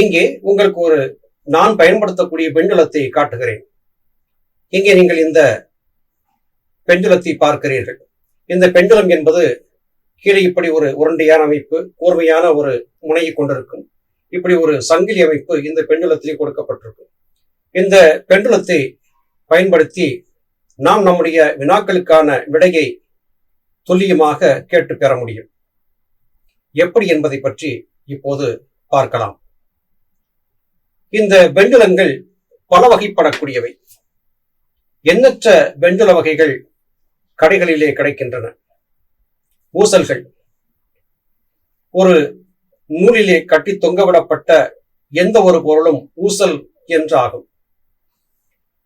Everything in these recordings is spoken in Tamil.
இங்கே உங்களுக்கு ஒரு நான் பயன்படுத்தக்கூடிய பெண்டுலத்தை காட்டுகிறேன். இங்கே நீங்கள் இந்த பெண்டுலத்தை பார்க்கிறீர்கள். இந்த பெண்டுலம் என்பது கீழே இப்படி ஒரு உருண்டையான அமைப்பு கூர்மையான ஒரு முனையை கொண்டிருக்கும். இப்படி ஒரு சங்கிலி அமைப்பு இந்த பெண்டுலத்திலே கொடுக்கப்பட்டிருக்கும். இந்த பெண்டுலத்தை பயன்படுத்தி நாம் நம்முடைய வினாக்களுக்கான விடையை துல்லியமாக கேட்டு பெற முடியும். எப்படி என்பதை பற்றி இப்போது பார்க்கலாம். இந்த பெண்டுலங்கள் பல வகைப்படக்கூடியவை எண்ணற்ற பெண்டுல வகைகள் கடைகளிலே கிடைக்கின்றன. ஊசல்கள். ஒரு நூலிலே கட்டி தொங்கவிடப்பட்ட எந்த ஒரு பொருளும் ஊசல் என்றாகும்.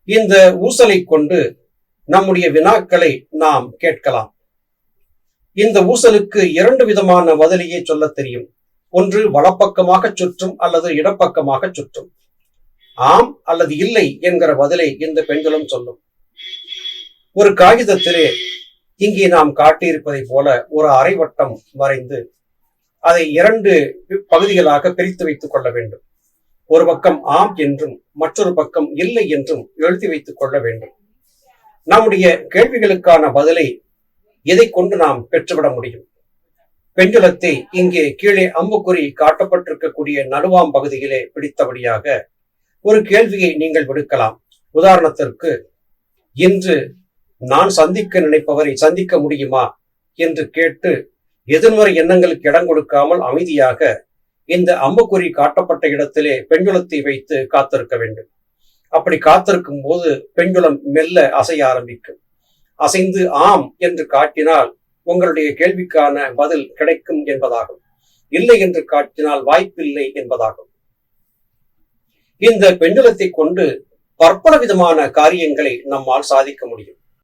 இந்த ஊசலை கொண்டு நம்முடைய வினாக்களை நாம் கேட்கலாம். இந்த ஊசலுக்கு இரண்டு விதமான பதிலையே சொல்ல தெரியும். ஒன்று வலப்பக்கமாக சுற்றும் அல்லது இடப்பக்கமாக சுற்றும். ஆம் அல்லது இல்லை என்கிற பதிலை இந்த பெண்களும் சொல்லும். ஒரு காகிதத்திலே இங்கே நாம் காட்டியிருப்பதை போல ஒரு அரைவட்டம் வரைந்து அதை இரண்டு பகுதிகளாக பிரித்து வைத்துக் கொள்ள வேண்டும். ஒரு பக்கம் ஆம் என்றும் மற்றொரு பக்கம் இல்லை என்றும் எழுதி வைத்துக் கொள்ள வேண்டும். நம்முடைய கேள்விகளுக்கான பதிலை எதை கொண்டு நாம் பெற்றுவிட முடியும்? பெண்டுலத்தை இங்கே கீழே அம்புக்குறி காட்டப்பட்டிருக்கக்கூடிய நடுவாம் பகுதியிலே பிடித்தபடியாக ஒரு கேள்வியை நீங்கள் விடுக்கலாம். உதாரணத்திற்கு இன்று நான் சந்திக்க நினைப்பவரை சந்திக்க முடியுமா என்று கேட்டு எதிர்மறை எண்ணங்களுக்கு இடம் கொடுக்காமல் அமைதியாக இந்த அம்புக்குறி காட்டப்பட்ட இடத்திலே பெண்குலத்தை வைத்து காத்திருக்க வேண்டும். அப்படி காத்திருக்கும் போது பெண்குளம் மெல்ல அசைய ஆரம்பிக்கும். அசைந்து ஆம் என்று காட்டினால் உங்களுடைய கேள்விக்கான பதில் கிடைக்கும் என்பதாகும். இல்லை என்று காட்டினால் வாய்ப்பில்லை என்பதாகும். இந்த பெண்டுலத்தை கொண்டு பற்பல விதமான காரியங்களை நம்மால் சாதிக்க முடியும்.